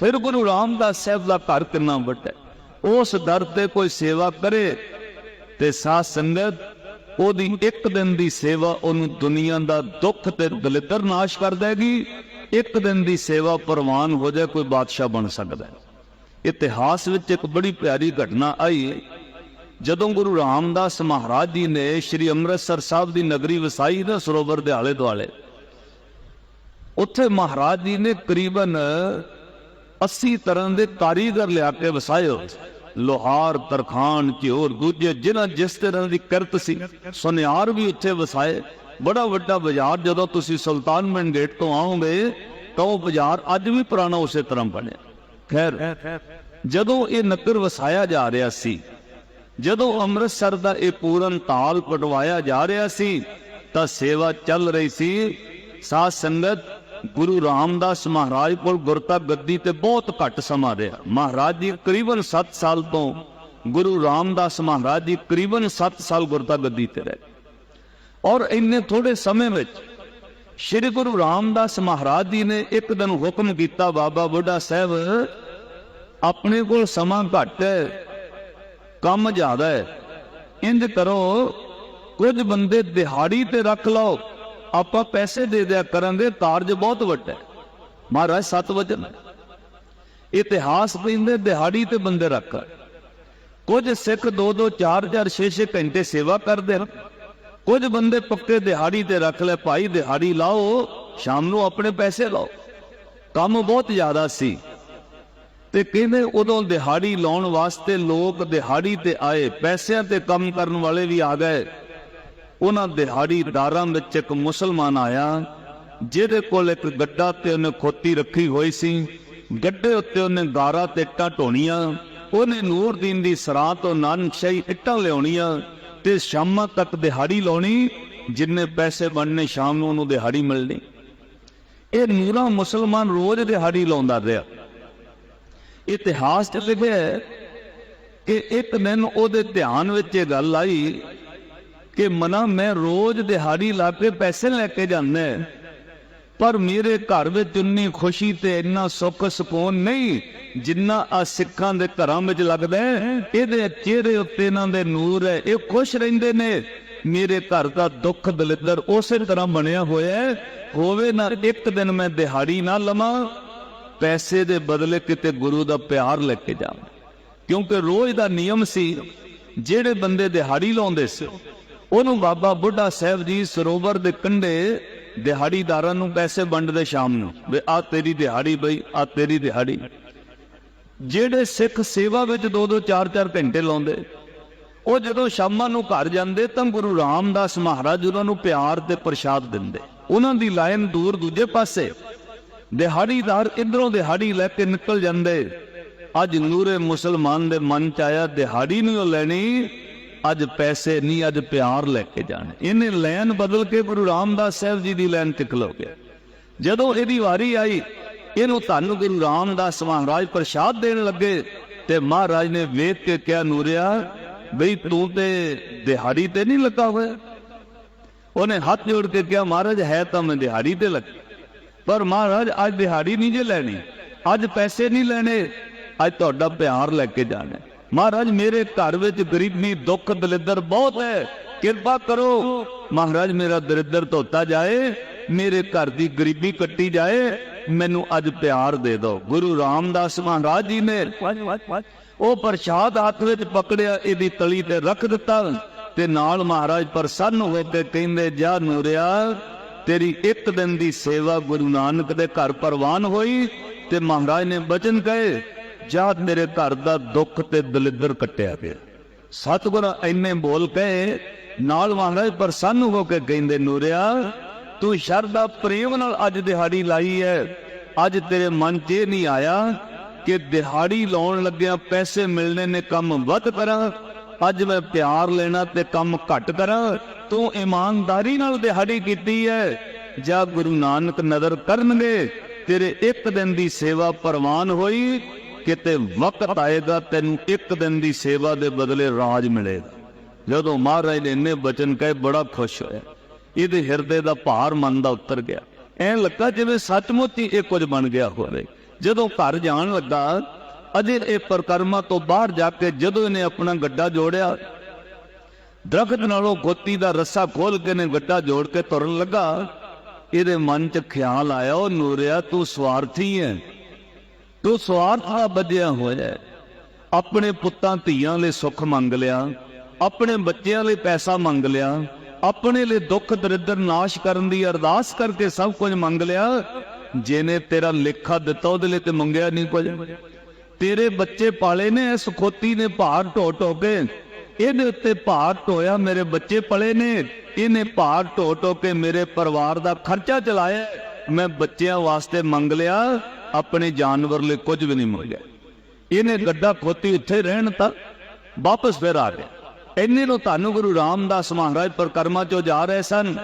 ਫਿਰ ਗੁਰੂ ਰਾਮਦਾਸ ਸਾਹਿਬ ਦਾ ਘਰ ਕਿੰਨਾ ਵੱਡਾ ਉਸ ਦਰ ਤੇ ਕੋਈ ਸੇਵਾ ਕਰੇ ਤੇ ਸਾਧ ਸੰਗਤ, ਉਹਦੀ ਇੱਕ ਦਿਨ ਦੀ ਸੇਵਾ ਉਹਨੂੰ ਦੁਨੀਆ ਦਾ ਦੁੱਖ ਤੇ ਦਲਿੱਦਰ ਨਾਸ਼ ਕਰ ਦੇਗੀ। ਇੱਕ ਦਿਨ ਦੀ ਸੇਵਾ ਪ੍ਰਵਾਨ ਹੋ ਜਾਏ, ਕੋਈ ਬਾਦਸ਼ਾਹ ਬਣ ਸਕਦਾ ਇਤਿਹਾਸ ਵਿੱਚ ਇੱਕ ਬੜੀ ਪਿਆਰੀ ਘਟਨਾ ਆਈ ਜਦੋਂ ਗੁਰੂ ਰਾਮਦਾਸ ਮਹਾਰਾਜ ਜੀ ਨੇ ਸ੍ਰੀ ਅੰਮ੍ਰਿਤਸਰ ਸਾਹਿਬ ਦੀ ਨਗਰੀ ਵਸਾਈ ਨਾ ਸਰੋਵਰ ਦੇ ਆਲੇ ਦੁਆਲੇ ਉੱਥੇ ਮਹਾਰਾਜ ਜੀ ਨੇ ਕਰੀਬਨ 80 ਤਰ੍ਹਾਂ ਦੇ ਕਾਰੀਗਰ ਲਿਆ ਕੇ ਵਸਾਏ ਲੋਹਾਰ, ਤਰਖਾਨ ਝਿਓਰ ਦੂਜੇ ਜਿਨ੍ਹਾਂ ਜਿਸ ਤਰ੍ਹਾਂ ਦੀ ਕਰਤ ਸੀ, ਸੁਨਿਆਰ ਵੀ ਉੱਥੇ ਵਸਾਏ। ਬੜਾ ਵੱਡਾ ਬਾਜ਼ਾਰ, ਜਦੋਂ ਤੁਸੀਂ ਸੁਲਤਾਨਮੰਡ ਗੇਟ ਤੋਂ ਆਓਗੇ, ਤਾਂ ਉਹ ਬਾਜ਼ਾਰ ਅੱਜ ਵੀ ਪੁਰਾਣਾ ਉਸੇ ਤਰ੍ਹਾਂ ਬਣਿਆ। ਖੈਰ, ਜਦੋਂ ਇਹ ਨਗਰ ਵਸਾਇਆ ਜਾ ਰਿਹਾ ਸੀ, ਜਦੋਂ ਅੰਮ੍ਰਿਤਸਰ ਦਾ ਇਹ ਪੂਰਨ ਤਾਲ ਕਟਵਾਇਆ ਜਾ ਰਿਹਾ ਸੀ, ਤਾਂ ਸੇਵਾ ਚੱਲ ਰਹੀ ਸੀ। ਸਾਧ ਸੰਗਤ ਗੁਰੂ ਰਾਮਦਾਸ ਮਹਾਰਾਜ ਕੋਲ ਗੁਰਤਾ ਗੱਦੀ ਤੇ ਬਹੁਤ ਘੱਟ ਸਮਾਂ ਰਿਹਾ। ਮਹਾਰਾਜ ਜੀ ਕਰੀਬਨ 7 ਸਾਲ ਤੋਂ ਗੁਰੂ ਰਾਮਦਾਸ ਮਹਾਰਾਜ ਜੀ ਕਰੀਬਨ 7 ਸਾਲ ਗੁਰਤਾ ਗੱਦੀ ਤੇ ਰਹੇ। ਔਰ ਇੰਨੇ ਥੋੜੇ ਸਮੇਂ ਵਿੱਚ ਸ੍ਰੀ ਗੁਰੂ ਰਾਮਦਾਸ ਮਹਾਰਾਜ ਜੀ ਨੇ ਇੱਕ ਦਿਨ ਹੁਕਮ ਕੀਤਾ, ਬਾਬਾ ਬੁੱਢਾ ਸਾਹਿਬ, ਆਪਣੇ ਕੋਲ ਸਮਾਂ ਘੱਟ ਹੈ, ਕੰਮ ਜ਼ਿਆਦਾ ਹੈ। ਇੰਜ ਕਰੋ, ਕੁਝ ਬੰਦੇ ਦਿਹਾੜੀ ਤੇ ਰੱਖ ਲਓ। ਆਪਾਂ ਪੈਸੇ ਦੇ ਦਿਆ ਕਰਾਂਗੇ ਕਾਰਜ ਬਹੁਤ ਵੱਡਾ ਮਹਾਰਾਜ 7 ਵਜਨ ਇਤਿਹਾਸ ਕਹਿੰਦੇ ਦਿਹਾੜੀ ਤੇ ਬੰਦੇ ਰੱਖ। ਕੁਝ ਸਿੱਖ 2 2 4 4 6 6 ਘੰਟੇ ਸੇਵਾ ਕਰਦੇ ਹਨ। ਕੁਝ ਬੰਦੇ ਪੱਕੇ ਦਿਹਾੜੀ ਤੇ ਰੱਖ ਲੈ, ਭਾਈ ਦਿਹਾੜੀ ਲਾਓ, ਸ਼ਾਮ ਨੂੰ ਆਪਣੇ ਪੈਸੇ ਲਾਓ। ਕੰਮ ਬਹੁਤ ਜ਼ਿਆਦਾ ਸੀ। ਤੇ ਕਹਿੰਦੇ ਉਦੋਂ ਦਿਹਾੜੀ ਲਾਉਣ ਵਾਸਤੇ ਲੋਕ ਦਿਹਾੜੀ ਤੇ ਆਏ, ਪੈਸਿਆਂ ਤੇ ਕੰਮ ਕਰਨ ਵਾਲੇ ਵੀ ਆ ਗਏ। ਉਹਨਾਂ ਦਿਹਾੜੀਦਾਰਾਂ ਵਿੱਚ ਇੱਕ ਮੁਸਲਮਾਨ ਆਇਆ, ਜਿਹਦੇ ਕੋਲ ਇੱਕ ਗੱਡਾ ਤੇ ਉਹਨੇ ਖੋਤੀ ਰੱਖੀ ਹੋਈ ਸੀ। ਗੱਡੇ ਉੱਤੇ ਉਹਨੇ ਗਾਰਾ ਤੇ ਇੱਟਾਂ ਢੋਣੀਆਂ, ਉਹਨੇ ਨੂਰਦੀਨ ਦੀ ਸਰਾਂ ਤੋਂ ਨਾਨਸ਼ਾਹੀ ਇੱਟਾਂ ਲਿਆਉਣੀਆਂ ਤੇ ਸ਼ਾਮਾਂ ਤੱਕ ਦਿਹਾੜੀ ਲਾਉਣੀ, ਜਿੰਨੇ ਪੈਸੇ ਬਣਨੇ ਸ਼ਾਮ ਨੂੰ ਉਹਨੂੰ ਦਿਹਾੜੀ ਮਿਲਣੀ। ਇਹ ਨੂਰਾ ਮੁਸਲਮਾਨ ਰੋਜ਼ ਦਿਹਾੜੀ ਲਾਉਂਦਾ ਰਿਹਾ। ਇਤਿਹਾਸ 'ਚ ਲਿਖਿਆ ਕਿ ਇੱਕ ਦਿਨ ਉਹਦੇ ਧਿਆਨ ਵਿੱਚ ਇਹ ਗੱਲ ਆਈ ਕਿ ਮਨਾ ਮੈਂ ਰੋਜ਼ ਦਿਹਾੜੀ ਲਾ ਕੇ ਪੈਸੇ ਲੈ ਕੇ ਜਾਂਦਾ ਪਰ ਮੇਰੇ ਘਰ ਵਿੱਚ ਉਨੀ ਖੁਸ਼ੀ ਤੇ ਇੰਨਾ ਸੁੱਖ ਸਕੂਨ ਨਹੀਂ ਜਿੰਨਾ ਆ ਸਿੱਖਾਂ ਦੇ ਘਰਾਂ ਵਿੱਚ ਲੱਗਦਾ ਇਹਦੇ ਚਿਹਰੇ ਉੱਤੇ ਇਹਨਾਂ ਦੇ ਨੂਰ ਹੈ, ਇਹ ਖੁਸ਼ ਰਹਿੰਦੇ ਨੇ। ਮੇਰੇ ਘਰ ਦਾ ਦੁੱਖ ਦਲਿੱਦਰ ਉਸੇ ਤਰ੍ਹਾਂ ਬਣਿਆ ਹੋਇਆ ਹੋਵੇ ਨਾ ਇੱਕ ਦਿਨ ਮੈਂ ਦਿਹਾੜੀ ਨਾ ਲਵਾਂ, ਪੈਸੇ ਦੇ ਬਦਲੇ ਕਿਤੇ ਗੁਰੂ ਦਾ ਪਿਆਰ ਲੈ ਕੇ ਜਾਵਾਂ। ਕਿਉਂਕਿ ਰੋਜ਼ ਦਾ ਨਿਯਮ ਸੀ, ਜਿਹੜੇ ਬੰਦੇ ਦਿਹਾੜੀ ਲਾਉਂਦੇ ਸੀ ਉਹਨੂੰ ਬਾਬਾ ਬੁੱਢਾ ਸਾਹਿਬ ਜੀ ਸਰੋਵਰ ਦੇ ਕੰਢੇ ਦਿਹਾੜੀਦਾਰਾਂ ਨੂੰ ਪੈਸੇ ਵੰਡਦੇ ਸ਼ਾਮ ਨੂੰ, ਵੀ ਆ ਤੇਰੀ ਦਿਹਾੜੀ ਬਈ ਆ ਤੇਰੀ ਦਿਹਾੜੀ। ਜਿਹੜੇ ਸਿੱਖ ਸੇਵਾ ਵਿੱਚ 2-2 4-4 ਘੰਟੇ ਲਾਉਂਦੇ, ਉਹ ਜਦੋਂ ਸ਼ਾਮਾਂ ਨੂੰ ਘਰ ਜਾਂਦੇ ਤਾਂ ਗੁਰੂ ਰਾਮਦਾਸ ਮਹਾਰਾਜ ਉਹਨਾਂ ਨੂੰ ਪਿਆਰ ਤੇ ਪ੍ਰਸ਼ਾਦ ਦਿੰਦੇ। ਉਹਨਾਂ ਦੀ ਲਾਈਨ ਦੂਰ ਦੂਜੇ ਪਾਸੇ। ਦਿਹਾੜੀਦਾਰ ਇਧਰੋਂ ਦਿਹਾੜੀ ਲੈ ਕੇ ਨਿਕਲ ਜਾਂਦੇ। ਅੱਜ ਨੂਰੇ ਮੁਸਲਮਾਨ ਦੇ ਮਨ ਚ ਆਇਆ, ਦਿਹਾੜੀ ਨਹੀਂ ਲੈਣੀ ਅੱਜ ਪੈਸੇ ਨਹੀਂ, ਅੱਜ ਪਿਆਰ ਲੈ ਕੇ ਜਾਣੇ। ਇਹਨੇ ਲੈਨ ਬਦਲ ਕੇ ਗੁਰੂ ਰਾਮਦਾਸ ਸਾਹਿਬ ਜੀ ਦੀ ਲੈਨ ਤੇ ਖਲੋ ਗਿਆ। ਜਦੋਂ ਇਹਦੀ ਵਾਰੀ ਆਈ, ਇਹਨੂੰ ਤੁਹਾਨੂੰ ਗੁਰੂ ਰਾਮਦਾਸ ਮਹਾਰਾਜ ਪ੍ਰਸ਼ਾਦ ਦੇਣ ਲੱਗੇ ਤੇ ਮਹਾਰਾਜ ਨੇ ਵੇਖ ਕੇ ਕਿਹਾ, ਨੂਰਿਆ, ਬਈ ਤੂੰ ਤੇ ਦਿਹਾੜੀ ਤੇ ਨਹੀਂ ਲੱਗਾ ਹੋਇਆ। ਉਹਨੇ ਹੱਥ ਜੋੜ ਕੇ ਕਿਹਾ, ਮਹਾਰਾਜ, ਹੈ ਤਾਂ ਮੈਂ ਦਿਹਾੜੀ ਤੇ ਲੱਗ। ਪਰ ਮਹਾਰਾਜ, ਅੱਜ ਦਿਹਾੜੀ ਨਹੀਂ ਜੇ ਲੈਣੀ, ਅੱਜ ਪੈਸੇ ਨਹੀਂ ਲੈਣੇ, ਅੱਜ ਤੁਹਾਡਾ ਪਿਆਰ ਲੈ ਕੇ ਜਾਣਾ। ਮਹਾਰਾਜ, ਮੇਰੇ ਘਰ ਵਿੱਚ ਗਰੀਬੀ, ਦੁੱਖ, ਦਲਿੱਦਰ ਬਹੁਤ ਹੈ। ਕਿਰਪਾ ਕਰੋ, ਮਹਾਰਾਜ, ਮੇਰਾ ਦਰਿੱਦਰ ਧੋਤਾ ਜਾਏ, ਮੇਰੇ ਘਰ ਦੀ ਗਰੀਬੀ ਕੱਟੀ ਜਾਏ, ਮੈਨੂੰ ਅੱਜ ਪਿਆਰ ਦੇ ਦਿਓ। ਗੁਰੂ ਰਾਮਦਾਸ ਮਹਾਰਾਜ ਜੀ ਨੇ ਉਹ ਪ੍ਰਸ਼ਾਦ ਹੱਥ ਵਿੱਚ ਪਕੜਿਆ, ਇਹਦੀ ਤਲੀ ਤੇ ਰੱਖ ਦਿੱਤਾ ਤੇ ਨਾਲ ਮਹਾਰਾਜ ਪ੍ਰਸੰਨ ਹੋ ਕੇ ਕਹਿੰਦੇ, ਜਾ ਨੂਰਿਆ, ਤੇਰੀ ਇੱਕ ਦਿਨ ਦੀ ਸੇਵਾ ਗੁਰੂ ਨਾਨਕ ਦੇ ਘਰ ਪ੍ਰਵਾਨ ਹੋਈ ਤੇ ਮਹਾਰਾਜ ਨੇ ਬਚਨ ਕਹੇ ਜਾ ਮੇਰੇ ਘਰ ਦਾ ਦੁੱਖ ਤੇ ਦਲਿੱਦਰ ਕੱਟਿਆ ਪਿਆ। ਸਤਿਗੁਰ ਇੰਨੇ ਬੋਲ ਕਹੇ ਨਾਲ ਮਹਾਰਾਜ ਪ੍ਰਸੰਨ ਹੋ ਕੇ ਕਹਿੰਦੇ, ਨੂਰਿਆ, ਤੂੰ ਸ਼ਰਧਾ ਪ੍ਰੇਮ ਨਾਲ ਅੱਜ ਦਿਹਾੜੀ ਲਾਈ ਹੈ ਅੱਜ ਤੇਰੇ ਮਨ 'ਚ ਇਹ ਨਹੀਂ ਆਇਆ ਕਿ ਦਿਹਾੜੀ ਲਾਉਣ ਲੱਗਿਆ ਪੈਸੇ ਮਿਲਣੇ ਨੇ ਕੰਮ ਵੱਧ ਕਰਾਂ। ਅੱਜ ਮੈਂ ਪਿਆਰ ਲੈਣਾ ਤੇ ਕੰਮ ਘੱਟ ਕਰਾਂ। ਤੂੰ ਇਮਾਨਦਾਰੀ ਨਾਲ ਦਿਹਾੜੀ ਕੀਤੀ ਹੈ ਜਾਂ ਗੁਰੂ ਨਾਨਕ ਨਜ਼ਰ ਕਰਨਗੇ, ਤੇਰੇ ਇੱਕ ਦਿਨ ਦੀ ਸੇਵਾ ਪ੍ਰਵਾਨ ਹੋਈ। ਕਿਤੇ ਵਕਤ ਆਏਗਾ, ਤੈਨੂੰ ਇੱਕ ਦਿਨ ਦੀ ਸੇਵਾ ਦੇ ਬਦਲੇ ਰਾਜ ਮਿਲੇਗਾ। ਜਦੋਂ ਮਹਾਰਾਜ ਨੇ ਇੰਨੇ ਬਚਨ ਕਹੇ, ਬੜਾ ਖੁਸ਼ ਹੋਇਆ। ਇਹਦੇ ਹਿਰਦੇ ਦਾ ਭਾਰ ਮਨ ਦਾ ਉਤਰ ਗਿਆ। ਐਂ ਲੱਗਾ ਜਿਵੇਂ ਸੱਚਮੁੱਚ ਹੀ ਇਹ ਕੁਝ ਬਣ ਗਿਆ ਹੋਵੇ। ਜਦੋਂ ਘਰ ਜਾਣ ਲੱਗਾ, ਅਜੇ ਇਹ ਪ੍ਰਕਰਮਾ ਤੋਂ ਬਾਹਰ ਜਾ ਕੇ ਜਦੋਂ ਇਹਨੇ ਆਪਣਾ ਗੱਡਾ ਜੋੜਿਆ, ਦਰਖਤ ਨਾਲੋਂ ਗੋਤੀ ਦਾ ਰੱਸਾ ਖੋਲ ਕੇ ਨੇ ਗੱਡਾ ਜੋੜ ਕੇ ਤੁਰਨ ਲੱਗਾ, ਇਹਦੇ ਮਨ 'ਚ ਖਿਆਲ ਆਇਆ, ਉਹ ਨੂਰਿਆ, ਤੂੰ ਸਵਾਰਥੀ ਹੈ। ਤੂੰ ਸਵਾਰਥ ਦਾ ਬੱਧਿਆ ਹੋਇਆ ਆਪਣੇ ਪੁੱਤਾਂ ਧੀਆਂ ਲਈ ਸੁੱਖ ਮੰਗ ਲਿਆ, ਆਪਣੇ ਬੱਚਿਆਂ ਲਈ ਪੈਸਾ ਮੰਗ ਲਿਆ, ਆਪਣੇ ਲਈ ਦੁੱਖ ਦਰਿਦਰ ਨਾਸ਼ ਕਰਨ ਦੀ ਅਰਦਾਸ ਕਰਕੇ ਸਭ ਕੁਝ ਮੰਗ ਲਿਆ। ਜਿਹਨੇ ਤੇਰਾ ਲੇਖਾ ਦਿੱਤਾ ਉਹਦੇ ਲਈ ਤੇ ਮੰਗਿਆ ਨਹੀਂ ਕੁਝ। ਤੇਰੇ ਬੱਚੇ ਪਾਲੇ ਨੇ, ਇਸ ਖੋਤੀ ਨੇ ਭਾਰ ਢੋ ਢੋ ਕੇ। ਇਹਦੇ ਉੱਤੇ ਭਾਰ ਢੋਇਆ ਮੇਰੇ ਬੱਚੇ ਪਲੇ ਨੇ। ਇਹਨੇ ਭਾਰ ਢੋ ਢੋ ਕੇ ਮੇਰੇ ਪਰਿਵਾਰ ਦਾ ਖਰਚਾ ਚਲਾਇਆ। ਮੈਂ ਬੱਚਿਆਂ ਵਾਸਤੇ ਮੰਗ ਲਿਆ। ਆਪਣੇ ਜਾਨਵਰ ਲਈ ਕੁਝ ਵੀ ਨਹੀਂ ਮੰਗਿਆ। ਇਹਨੇ ਗੱਡਾ ਖੋਤੀ ਇੱਥੇ ਰਹਿਣ ਤਾਂ ਵਾਪਸ ਫਿਰ ਆ ਗਿਆ। ਇੰਨੇ ਨੂੰ ਤੁਹਾਨੂੰ ਗੁਰੂ ਰਾਮਦਾਸ ਮਹਾਰਾਜ ਪਰਕਰਮਾ ਚੋਂ ਜਾ ਰਹੇ ਸਨ।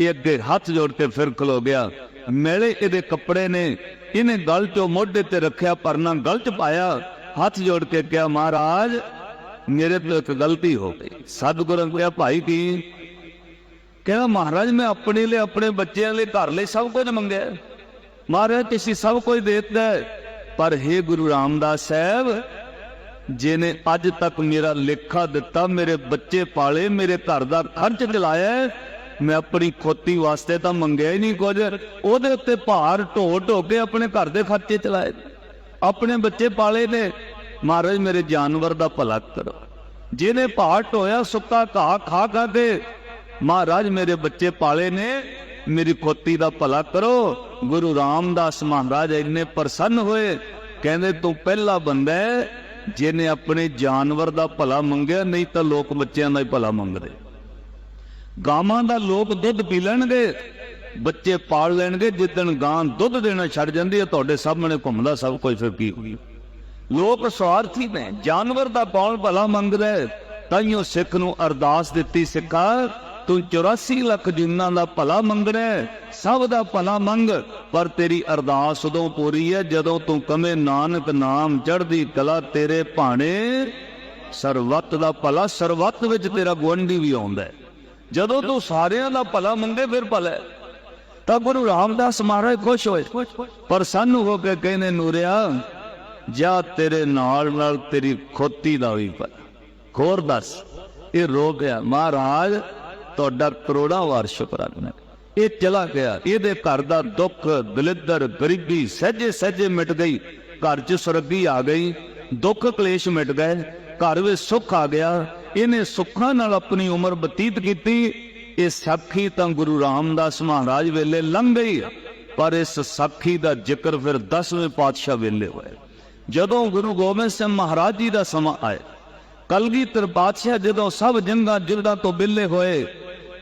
ਇਹ ਅੱਗੇ ਹੱਥ ਜੋੜ ਕੇ ਫਿਰ ਖਲੋ ਗਿਆ। ਮੇਲੇ ਇਹਦੇ ਕੱਪੜੇ ਨੇ ਇਹਨੇ ਗਲ ਚੋਂ ਮੋਢੇ ਤੇ ਰੱਖਿਆ ਪਰਨਾ ਗਲ ਚ ਪਾਇਆ। ਹੱਥ ਜੋੜ ਕੇ ਕਿਹਾ, ਮਹਾਰਾਜ, ਮੇਰੇ ਤੋਂ ਇੱਕ ਗਲਤੀ ਹੋ ਗਈ। ਸਤਿਗੁਰਾਂ ਨੇ ਕਿਹਾ ਭਾਈ ਕੀ? ਕਹਿੰਦਾ ਮਹਾਰਾਜ, ਮੈਂ ਆਪਣੇ ਲਈ, ਆਪਣੇ ਬੱਚਿਆਂ ਲਈ ਘਰ ਲਈ ਸਭ ਕੁਝ ਮੰਗਿਆ। ਮਹਾਰਾਜ, ਤੁਸੀਂ ਸਭ ਕੁਝ ਦੇਤਾ ਪਰ हे ਗੁਰੂ ਰਾਮਦਾਸ ਸਾਹਿਬ ਜਿਨੇ ਅੱਜ ਤੱਕ ਮੇਰਾ ਲੇਖਾ ਦਿੱਤਾ, ਮੇਰੇ ਬੱਚੇ ਪਾਲੇ, ਮੇਰੇ ਘਰ ਦਾ ਖਰਚ ਚਲਾਇਆ ਮੈਂ ਆਪਣੀ ਖੋਤੀ ਵਾਸਤੇ ਤਾਂ ਮੰਗਿਆ ਹੀ ਨਹੀਂ ਕੁਝ। ਉਹਦੇ ਉੱਤੇ ਭਾਰ ਢੋ ਢੋ ਕੇ ਆਪਣੇ ਘਰ ਦੇ ਖਰਚੇ ਚਲਾਏ। ਆਪਣੇ ਬੱਚੇ ਪਾਲੇ ਨੇ। ਮਹਾਰਾਜ, ਮੇਰੇ ਜਾਨਵਰ ਦਾ ਭਲਾ ਕਰੋ। ਜਿਹਨੇ ਭਾਰ ਢੋਇਆ, ਸੁੱਕਾ ਘਾਹ ਖਾ ਖਾ ਮਹਾਰਾਜ ਮੇਰੇ ਬੱਚੇ ਪਾਲੇ ਨੇ ਮੇਰੀ ਖੋਤੀ ਦਾ ਭਲਾ ਕਰੋ। ਗੁਰੂ ਰਾਮਦਾਸ ਮਹਾਰਾਜ ਇੰਨੇ ਪ੍ਰਸੰਨ ਹੋਏ। ਕਹਿੰਦੇ, ਤੂੰ ਪਹਿਲਾ ਬੰਦਾ ਹੈ ਜਿਹਨੇ ਆਪਣੇ ਜਾਨਵਰ ਦਾ ਭਲਾ ਮੰਗਿਆ, ਨਹੀਂ ਤਾਂ ਲੋਕ ਬੱਚਿਆਂ ਦਾ ਹੀ ਭਲਾ ਮੰਗਦੇ। ਗਾਵਾਂ ਦਾ ਲੋਕ ਦੁੱਧ ਪੀ ਲੈਣਗੇ, ਬੱਚੇ ਪਾਲ ਲੈਣਗੇ ਜਿੱਦਣ ਗਾਂ ਦੁੱਧ ਦੇਣਾ ਛੱਡ ਜਾਂਦੀ ਹੈ, ਤੁਹਾਡੇ ਸਾਹਮਣੇ ਘੁੰਮਦਾ, ਸਭ ਕੁਝ ਫਿਰ ਕੀ ਹੋਈ? ਲੋਕ ਸਵਾਰਥੀ ਨੇ ਜਾਨਵਰ ਦਾ ਪਾਲ ਭਲਾ ਮੰਗਦਾ ਹੈ? ਤਾਈਓ ਸਿੱਖ ਨੂੰ ਅਰਦਾਸ ਦਿੱਤੀ, ਸਿੱਖਾ ਤੂੰ 84 ਲੱਖ ਜਿੰਨਾਂ ਦਾ ਭਲਾ ਮੰਗਣਾ ਹੈ, ਸਭ ਦਾ ਭਲਾ ਮੰਗ ਪਰ ਤੇਰੀ ਅਰਦਾਸ ਉਦੋਂ ਪੂਰੀ ਹੈ ਜਦੋਂ ਤੂੰ ਕਮੇ ਨਾਨਕ ਨਾਮ ਚੜ੍ਹਦੀ ਕਲਾ ਤੇਰੇ ਭਾਣੇ। ਸਰਵਤ ਦਾ ਭਲਾ ਸਰਵਤ ਵਿੱਚ ਤੇਰਾ ਗੁਆਂਢੀ ਵੀ ਆਉਂਦਾ ਜਦੋਂ ਤੂੰ ਸਾਰਿਆਂ ਦਾ ਭਲਾ ਮੰਗੇ ਫਿਰ ਭਲਾ ਤਾਂ ਗੁਰੂ ਰਾਮਦਾਸ ਮਹਾਰਾਜ ਖੁਸ਼ ਹੋਏ। ਪਰ ਸਾਨੂੰ ਹੋ ਕੇ ਕਹਿੰਦੇ ਨੂਰਿਆ ਜਾ ਤੇਰੇ ਨਾਲ ਨਾਲ ਤੇਰੀ ਖੋਤੀ ਦਾ ਵੀ ਭਲਾ। ਖੋਰ ਦੱਸ ਇਹ ਰੋ ਗਿਆ ਮਹਾਰਾਜ ਤੁਹਾਡਾ ਕਰੋੜਾਂ ਵਾਰ ਸ਼ੁਕਰਾਨਾ ਇਹ ਚਲਾ ਗਿਆ, ਇਹਦੇ ਘਰ ਦਾ ਦੁੱਖ, ਦਲਿੱਦਰ, ਗਰੀਬੀ ਸਹਿਜੇ ਸਹਿਜੇ ਮਿਟ ਗਈ। ਘਰ 'ਚ ਸੁਰਗੀ ਆ ਗਈ, ਦੁੱਖ ਕਲੇਸ਼ ਮਿਟ ਗਏ, ਘਰ ਵਿੱਚ ਸੁੱਖ ਆ ਗਿਆ। ਇਹਨੇ ਸੁੱਖਾਂ ਨਾਲ ਆਪਣੀ ਉਮਰ ਬਤੀਤ ਕੀਤੀ। ਇਹ ਸਾਖੀ ਤਾਂ ਗੁਰੂ ਰਾਮਦਾਸ ਮਹਾਰਾਜ ਵੇਲੇ ਲੰਘ ਗਈ, ਪਰ ਇਸ ਸਾਖੀ ਦਾ ਜ਼ਿਕਰ ਫਿਰ 10ਵੇਂ ਪਾਤਸ਼ਾਹ ਵੇਲੇ ਹੋਇਆ। ਜਦੋਂ ਗੁਰੂ ਗੋਬਿੰਦ ਸਿੰਘ ਮਹਾਰਾਜ ਜੀ ਦਾ ਸਮਾਂ ਆਇਆ ਕਲਗੀਧਰ ਪਾਤਸ਼ਾਹ ਜਦੋਂ ਸਭ ਜੰਗਾਂ ਜਿਲਦਾਂ ਤੋਂ ਬਿੱਲੇ ਹੋਏ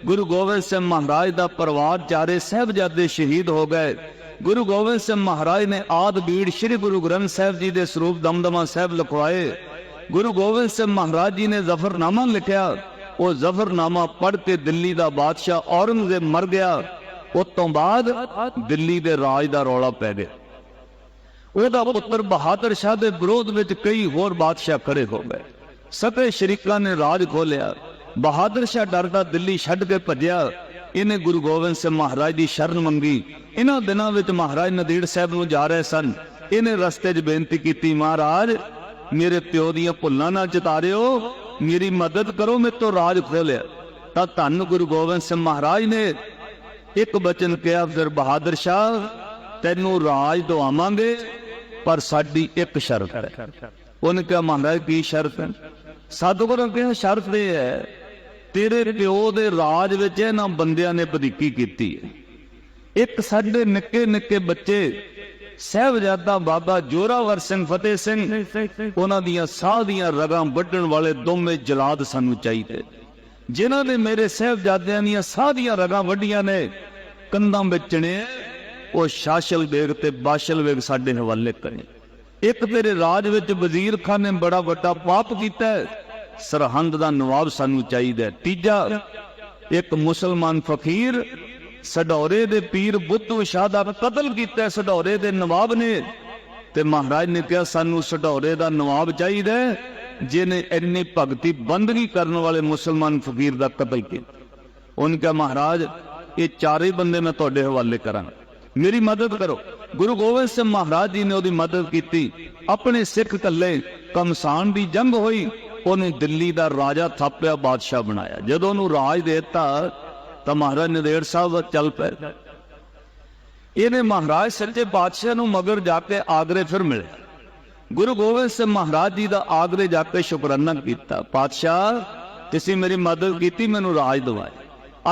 ਗੁਰੂ ਗੋਬਿੰਦ ਸਿੰਘ ਮਹਾਰਾਜ ਦਾ ਪਰਿਵਾਰ ਚਾਰੇ ਸਹਿਬਜ਼ਾਦੇ ਸ਼ਹੀਦ ਹੋ ਗਏ। ਗੁਰੂ ਗੋਬਿੰਦ ਸਿੰਘ ਮਹਾਰਾਜ ਨੇ ਆਦ ਬੀੜ ਸ੍ਰੀ ਗੁਰੂ ਗ੍ਰੰਥ ਸਾਹਿਬ ਜੀ ਦੇ ਸਰੂਪ ਦਮਦਮਾ ਸਾਹਿਬ ਲਿਖਵਾਏ। ਗੁਰੂ ਗੋਬਿੰਦ ਸਿੰਘ ਮਹਾਰਾਜ ਜੀ ਨੇ ਜ਼ਫਰਨਾਮਾ ਲਿਖਿਆ। ਉਹ ਜ਼ਫਰਨਾਮਾ ਪੜ੍ਹ ਕੇ ਦਿੱਲੀ ਦਾ ਬਾਦਸ਼ਾਹ ਔਰੰਗਜ਼ੇਬ ਮਰ ਗਿਆ। ਉਸ ਤੋਂ ਬਾਅਦ ਦਿੱਲੀ ਦੇ ਰਾਜ ਦਾ ਰੌਲਾ ਪੈ ਗਿਆ। ਉਹਦਾ ਪੁੱਤਰ ਬਹਾਦਰ ਸ਼ਾਹ ਦੇ ਵਿਰੋਧ ਵਿੱਚ ਕਈ ਹੋਰ ਬਾਦਸ਼ਾਹ ਖੜੇ ਹੋ ਗਏ। ਸਤੇ ਸ਼ਰੀਕਾਂ ਨੇ ਰਾਜ ਖੋਲਿਆ ਬਹਾਦਰ ਸ਼ਾਹ ਡਰਦਾ ਦਿੱਲੀ ਛੱਡ ਕੇ ਭੱਜਿਆ। ਇਹਨੇ ਗੁਰੂ ਗੋਬਿੰਦ ਸਿੰਘ ਮਹਾਰਾਜ ਦੀ ਸ਼ਰਨ ਮੰਗੀ। ਇਹਨਾਂ ਦਿਨਾਂ ਵਿੱਚ ਮਹਾਰਾਜ ਨਦੀੜ ਸਾਹਿਬ ਨੂੰ ਜਾ ਰਹੇ ਸਨ। ਇਹਨੇ ਰਸਤੇ 'ਚ ਬੇਨਤੀ ਕੀਤੀ, ਮਹਾਰਾਜ, ਮੇਰੇ ਪਿਓ ਦੀਆਂ ਭੁੱਲਾਂ ਨਾ ਚਿਤਾਰਿਓ ਮੇਰੀ ਮਦਦ ਕਰੋ, ਮੇਰੇ ਤੋਂ ਰਾਜ ਖੋਲਿਆ। ਤਾਂ ਧੰਨ ਗੁਰੂ ਗੋਬਿੰਦ ਸਿੰਘ ਮਹਾਰਾਜ ਨੇ ਇੱਕ ਬਚਨ ਕਿਹਾ, ਫਿਰ ਬਹਾਦਰ ਸ਼ਾਹ, ਤੈਨੂੰ ਰਾਜ ਦਵਾਵਾਂਗੇ, ਪਰ ਸਾਡੀ ਇੱਕ ਸ਼ਰਤ ਹੈ। ਉਹਨੇ ਕਿਹਾ, ਮਹਾਰਾਜ, ਕੀ ਸ਼ਰਤ ਹੈ? ਸਤਿਗੁਰਾਂ ਕਿਹਾ, ਸ਼ਰਤ ਇਹ ਹੈ ਤੇਰੇ ਪਿਓ ਦੇ ਰਾਜ ਵਿੱਚ ਇਹਨਾਂ ਬੰਦਿਆਂ ਨੇ ਵਧੀਕੀ ਕੀਤੀ ਹੈ। ਇੱਕ ਸਾਡੇ ਨਿੱਕੇ ਨਿੱਕੇ ਬੱਚੇ ਸਹਿਬਜ਼ਾਦਾ ਬਾਬਾ ਜੋਰਾਵਰ ਸਿੰਘ ਫਤਿਹ ਸਿੰਘ ਉਹਨਾਂ ਦੀਆਂ ਸਾਹ ਦੀਆਂ ਰਗਾਂ ਵੱਢਣ ਵਾਲੇ ਦੋਵੇਂ ਜਲਾਦ ਸਾਨੂੰ ਚਾਹੀਦੇ। ਜਿਨ੍ਹਾਂ ਨੇ ਮੇਰੇ ਸਹਿਬਜ਼ਾਦਿਆਂ ਦੀਆਂ ਸਾਹ ਦੀਆਂ ਰਗਾਂ ਵੱਢੀਆਂ ਨੇ ਕੰਧਾਂ ਵੇਚਣੇ ਉਹ ਸ਼ਾਸਲ ਬੇਗ ਤੇ ਬਾਸ਼ਲ ਬੇਗ ਸਾਡੇ ਹਵਾਲੇ ਕਰੇ। ਇੱਕ ਤੇਰੇ ਰਾਜ ਵਿੱਚ ਵਜ਼ੀਰ ਖਾਨ ਨੇ ਬੜਾ ਵੱਡਾ ਪਾਪ ਕੀਤਾ ਹੈ, ਸਰਹੰਦ ਦਾ ਨਵਾਬ ਸਾਨੂੰ ਚਾਹੀਦਾ ਤੀਜਾ, ਇੱਕ ਮੁਸਲਮਾਨ ਫਕੀਰ ਸਡੌਰੇ ਦੇ ਪੀਰ ਬੁੱਧੂ ਸ਼ਾਹ ਦਾ ਕਤਲ ਕੀਤਾ ਸਡੌਰੇ ਦੇ ਨਵਾਬ ਨੇ ਤੇ ਮਹਾਰਾਜ ਨੇ ਕਿਹਾ, ਸਾਨੂੰ ਸਡੌਰੇ ਦਾ ਨਵਾਬ ਚਾਹੀਦਾ ਜਿਹਨੇ ਇੰਨੀ ਭਗਤੀ ਬੰਦਗੀ ਕਰਨ ਵਾਲੇ ਮੁਸਲਮਾਨ ਫਕੀਰ ਦਾ ਕਤਲ ਕੀਤਾ ਉਹਨੇ ਕਿਹਾ, ਮਹਾਰਾਜ, ਇਹ ਚਾਰੇ ਬੰਦੇ ਮੈਂ ਤੁਹਾਡੇ ਹਵਾਲੇ ਕਰਾਂ ਮੇਰੀ ਮਦਦ ਕਰੋ। ਗੁਰੂ ਗੋਬਿੰਦ ਸਿੰਘ ਮਹਾਰਾਜ ਜੀ ਨੇ ਉਹਦੀ ਮਦਦ ਕੀਤੀ। ਆਪਣੇ ਸਿੱਖ ਕੱਲੇ ਕਮਸਾਨ ਦੀ ਜੰਗ ਹੋਈ। ਉਹਨੇ ਦਿੱਲੀ ਦਾ ਰਾਜਾ ਥਾਪਿਆ, ਬਾਦਸ਼ਾਹ ਬਣਾਇਆ। ਜਦੋਂ ਉਹਨੂੰ ਰਾਜ ਦਿੱਤਾ, ਤਾਂ ਮਹਾਰਾਜ ਨਦੇੜ ਸਾਹਿਬ ਚੱਲ ਪਏ। ਇਹਨੇ ਮਹਾਰਾਜ ਸੱਚੇ ਬਾਦਸ਼ਾਹ ਨੂੰ ਮਗਰ ਜਾ ਕੇ ਆਗਰੇ ਫਿਰ ਮਿਲਿਆ। ਗੁਰੂ ਗੋਬਿੰਦ ਸਿੰਘ ਮਹਾਰਾਜ ਜੀ ਦਾ ਆਗਰੇ ਜਾ ਕੇ ਸ਼ੁਕਰਾਨਾ ਕੀਤਾ। ਪਾਤਸ਼ਾਹ ਤੁਸੀਂ ਮੇਰੀ ਮਦਦ ਕੀਤੀ, ਮੈਨੂੰ ਰਾਜ ਦਿਵਾਇਆ।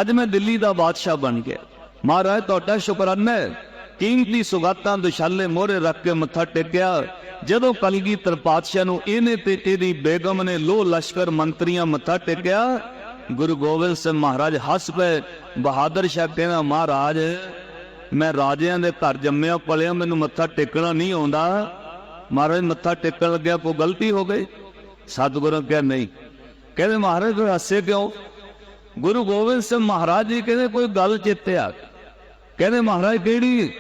ਅੱਜ ਮੈਂ ਦਿੱਲੀ ਦਾ ਬਾਦਸ਼ਾਹ ਬਣ ਗਿਆ। ਮਹਾਰਾਜ, ਤੁਹਾਡਾ ਸ਼ੁਕਰਾਨਾ ਹੈ। ਕੀਮਤੀ ਸੁਗਾਤਾਂ ਦੁਸ਼ਾਲੇ ਮੋਹਰੇ ਰੱਖ ਕੇ ਮੱਥਾ ਟੇਕਿਆ। ਜਦੋਂ ਕਲਗੀਧਰ ਪਾਤਸ਼ਾਹ ਨੂੰ ਇਹਨੇ ਤੇ ਇਹਦੀ ਬੇਗਮ ਨੇ ਲੋ ਲਸ਼ਕਰ ਮੰਤਰੀਆਂ ਮੱਥਾ ਟੇਕਿਆ, ਗੁਰੂ ਗੋਬਿੰਦ ਸਿੰਘ ਮਹਾਰਾਜ ਹੱਸ ਪਏ। ਬਹਾਦਰ ਸ਼ਾਹ ਕਹਿੰਦਾ, ਮਹਾਰਾਜ, ਮੈਂ ਰਾਜਿਆਂ ਦੇ ਘਰ ਜੰਮਿਆ ਪਲਿਆ ਮੈਨੂੰ ਮੱਥਾ ਟੇਕਣਾ ਨਹੀਂ ਆਉਂਦਾ। ਮਹਾਰਾਜ, ਮੱਥਾ ਟੇਕਣ ਲੱਗਿਆ ਕੋਈ ਗਲਤੀ ਹੋ ਗਈ? ਸਤਿਗੁਰੂ ਕਿਹਾ, ਨਹੀਂ। ਕਹਿੰਦੇ, ਮਹਾਰਾਜ, ਫਿਰ ਹੱਸੇ ਕਿਉਂ? ਗੁਰੂ ਗੋਬਿੰਦ ਸਿੰਘ ਮਹਾਰਾਜ ਜੀ ਕਹਿੰਦੇ, ਕੋਈ ਗੱਲ ਚੇਤੇ ਆ? ਕਹਿੰਦੇ, ਮਹਾਰਾਜ, ਕਿਹੜੀ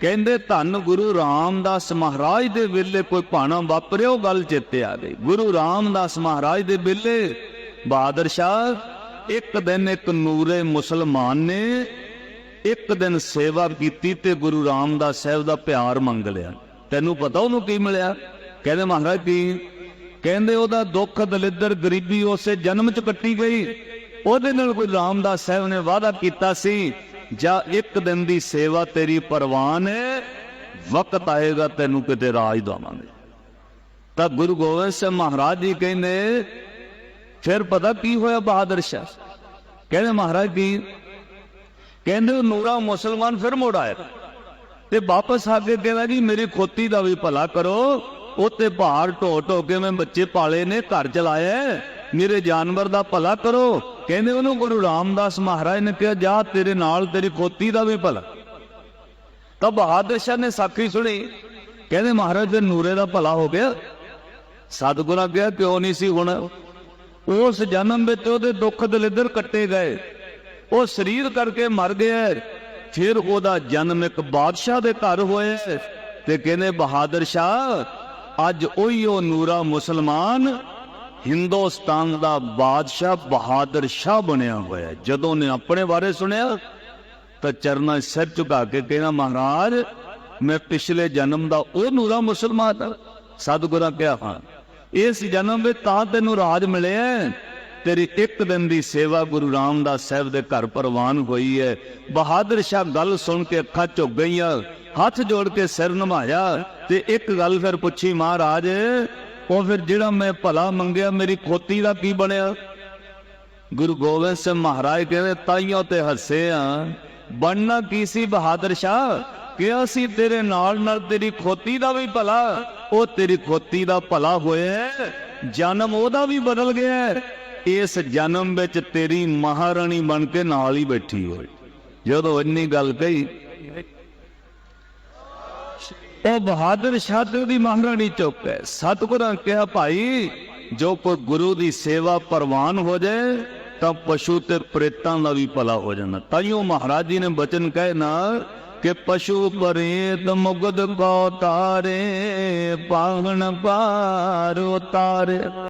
ਕਹਿੰਦੇ, ਧੰਨ ਗੁਰੂ ਰਾਮਦਾਸ ਮਹਾਰਾਜ ਦੇ ਵੇਲੇ ਕੋਈ ਭਾਣਾ ਵਾਪਰਿਆ ਉਹ ਗੱਲ ਚੇਤੇ ਆ ਗਈ। ਗੁਰੂ ਰਾਮਦਾਸ ਮਹਾਰਾਜ ਦੇ ਵੇਲੇ ਬਹਾਦਰ ਸ਼ਾਹ, ਇੱਕ ਦਿਨ ਇੱਕ ਨੂਰੇ ਮੁਸਲਮਾਨ ਨੇ ਇੱਕ ਦਿਨ ਸੇਵਾ ਕੀਤੀ ਤੇ ਗੁਰੂ ਰਾਮਦਾਸ ਸਾਹਿਬ ਦਾ ਪਿਆਰ ਮੰਗ ਲਿਆ। ਤੈਨੂੰ ਪਤਾ ਉਹਨੂੰ ਕੀ ਮਿਲਿਆ? ਕਹਿੰਦੇ, ਮਹਾਰਾਜ ਕੀ? ਕਹਿੰਦੇ, ਉਹਦਾ ਦੁੱਖ ਦਲਿੱਦਰ ਗਰੀਬੀ ਉਸੇ ਜਨਮ ਚ ਕੱਟੀ ਗਈ। ਉਹਦੇ ਨਾਲ ਕੋਈ ਰਾਮਦਾਸ ਸਾਹਿਬ ਨੇ ਵਾਅਦਾ ਕੀਤਾ ਸੀ ਜਾਂ ਇੱਕ ਦਿਨ ਦੀ ਸੇਵਾ ਤੇਰੀ ਪ੍ਰਵਾਨ ਹੈ ਵਕਤ ਆਏਗਾ ਤੈਨੂੰ ਕਿਤੇ ਰਾਜ ਦਵਾਂਗੇ। ਤਾਂ ਗੁਰੂ ਗੋਬਿੰਦ ਸਿੰਘ ਮਹਾਰਾਜ ਜੀ ਕਹਿੰਦੇ, ਫਿਰ ਪਤਾ ਕੀ ਹੋਇਆ ਬਹਾਦਰ ਸ਼ਾਹ? ਕਹਿੰਦੇ ਮਹਾਰਾਜ ਜੀ, ਕਹਿੰਦੇ ਉਹ ਨੂਰਾ ਮੁਸਲਮਾਨ ਫਿਰ ਮੁੜ ਆਇਆ। ਤੇ ਵਾਪਸ ਆ ਕੇ ਕਹਿੰਦਾ ਜੀ, ਮੇਰੀ ਖੋਤੀ ਦਾ ਵੀ ਭਲਾ ਕਰੋ, ਉੱਤੇ ਭਾਰ ਢੋ ਢੋ ਕੇ ਮੈਂ ਬੱਚੇ ਪਾਲੇ ਨੇ, ਘਰ ਚਲਾਇਆ। ਮੇਰੇ ਜਾਨਵਰ ਦਾ ਭਲਾ ਕਰੋ। ਕਹਿੰਦੇ ਉਹਨੂੰ ਗੁਰੂ ਰਾਮਦਾਸ ਮਹਾਰਾਜ ਨੇ ਕਿਹਾ, ਜਾ ਤੇਰੇ ਨਾਲ ਤੇਰੀ ਖੋਤੀ ਦਾ ਵੀ ਭਲਾ। ਤਾਂ ਬਹਾਦਰ ਸ਼ਾਹ ਨੇ ਸਾਖੀ ਸੁਣੀ। ਕਹਿੰਦੇ, ਮਹਾਰਾਜ ਦੇ ਨੂਰੇ ਦਾ ਭਲਾ ਹੋ ਗਿਆ। ਸਤਿਗੁਰਾਂ ਕਿਹਾ, ਕਿਉਂ ਨਹੀਂ ਸੀ ਹੁਣ? ਉਸ ਜਨਮ ਵਿੱਚ ਉਹਦੇ ਦੁੱਖ ਦਲਿੱਦਰ ਕੱਟੇ ਗਏ। ਉਹ ਸਰੀਰ ਕਰਕੇ ਮਰ ਗਿਆ। ਫਿਰ ਉਹਦਾ ਜਨਮ ਇੱਕ ਬਾਦਸ਼ਾਹ ਦੇ ਘਰ ਹੋਇਆ। ਤੇ ਕਹਿੰਦੇ, ਬਹਾਦਰ ਸ਼ਾਹ, ਅੱਜ ਉਹੀ ਉਹ ਨੂਰਾ ਮੁਸਲਮਾਨ ਹਿੰਦੁਸਤਾਨ ਦਾ ਬਾਦਸ਼ਾਹ ਬਹਾਦਰ ਸ਼ਾਹ ਬਣਿਆ ਹੋਇਆ ਜਦੋਂ ਨੇ ਆਪਣੇ ਬਾਰੇ ਸੁਣਿਆ, ਤਾਂ ਚਰਨਾਂ ਸਿਰ ਝੁਕਾ ਕੇ ਕਹਿੰਦਾ, ਮਹਾਰਾਜ, ਮੈਂ ਪਿਛਲੇ ਜਨਮ ਦਾ ਉਹ ਨੂਰਾ ਮੁਸਲਮਾਨ ਹਾਂ। ਸਤਿਗੁਰਾਂ ਕਿਹਾ, ਹਾਂ, ਇਸ ਜਨਮ ਵਿੱਚ ਤਾਂ ਤੈਨੂੰ ਰਾਜ ਮਿਲਿਆ ਤੇਰੀ ਇੱਕ ਦਿਨ ਦੀ ਸੇਵਾ ਗੁਰੂ ਰਾਮਦਾਸ ਸਾਹਿਬ ਦੇ ਘਰ ਪ੍ਰਵਾਨ ਹੋਈ ਹੈ। ਬਹਾਦਰ ਸ਼ਾਹ ਗੱਲ ਸੁਣ ਕੇ ਅੱਖਾਂ ਝੁਕ ਗਈਆਂ, ਹੱਥ ਜੋੜ ਕੇ ਸਿਰ ਨਮਾਇਆ ਤੇ ਇੱਕ ਗੱਲ ਫਿਰ ਪੁੱਛੀ, ਮਹਾਰਾਜ ਉਹ ਫਿਰ ਜਿਹੜਾ ਮੈਂ ਭਲਾ ਮੰਗਿਆ, ਮੇਰੀ ਖੋਤੀ ਦਾ ਕੀ ਬਣਿਆ? ਗੁਰੂ ਗੋਬਿੰਦ ਸਿੰਘ ਮਹਾਰਾਜ ਕਹਿੰਦੇ ਤਾਈਓ ਤੇ ਹੱਸੇ ਆ। ਬਣਨਾ ਕੀ ਸੀ ਬਹਾਦਰ ਸ਼ਾਹ? ਕਿ ਅਸੀਂ ਤੇਰੇ ਨਾਲ ਨਾਲ ਤੇਰੀ ਖੋਤੀ ਦਾ ਵੀ ਭਲਾ। ਉਹ ਤੇਰੀ ਖੋਤੀ ਦਾ ਭਲਾ ਹੋਇਆ ਜਨਮ ਉਹਦਾ ਵੀ ਬਦਲ ਗਿਆ ਇਸ ਜਨਮ ਵਿੱਚ ਤੇਰੀ ਮਹਾਰਾਣੀ ਬਣ ਕੇ ਨਾਲ ਹੀ ਬੈਠੀ ਹੋਈ। ਜਦੋਂ ਇੰਨੀ ਗੱਲ ਕਹੀ ਉਹ ਬਹਾਦਰ ਸ਼ਾਹ ਤੇ ਉਹਦੀ ਮਹਾਰਾਣੀ ਚੁੱਪ ਹੈ। ਸਤਿਗੁਰਾਂ ਕਿਹਾ, ਭਾਈ, ਜੋ ਕੋਈ ਗੁਰੂ ਦੀ ਸੇਵਾ ਪ੍ਰਵਾਨ ਹੋ ਜਾਏ, ਤਾਂ ਪਸ਼ੂ ਤੇ ਪ੍ਰੇਤਾਂ ਦਾ ਵੀ ਭਲਾ ਹੋ ਜਾਂਦਾ। ਤਾਈਓ ਮਹਾਰਾਜ ਜੀ ਨੇ ਬਚਨ ਕਹੇ ਨਾ ਕਿ ਪਸ਼ੂ ਪ੍ਰੇਤ ਮੁਗਦ ਕੋ ਤਾਰੇ ਪਾਵਨ ਪਾਰ ਉਤਾਰੇ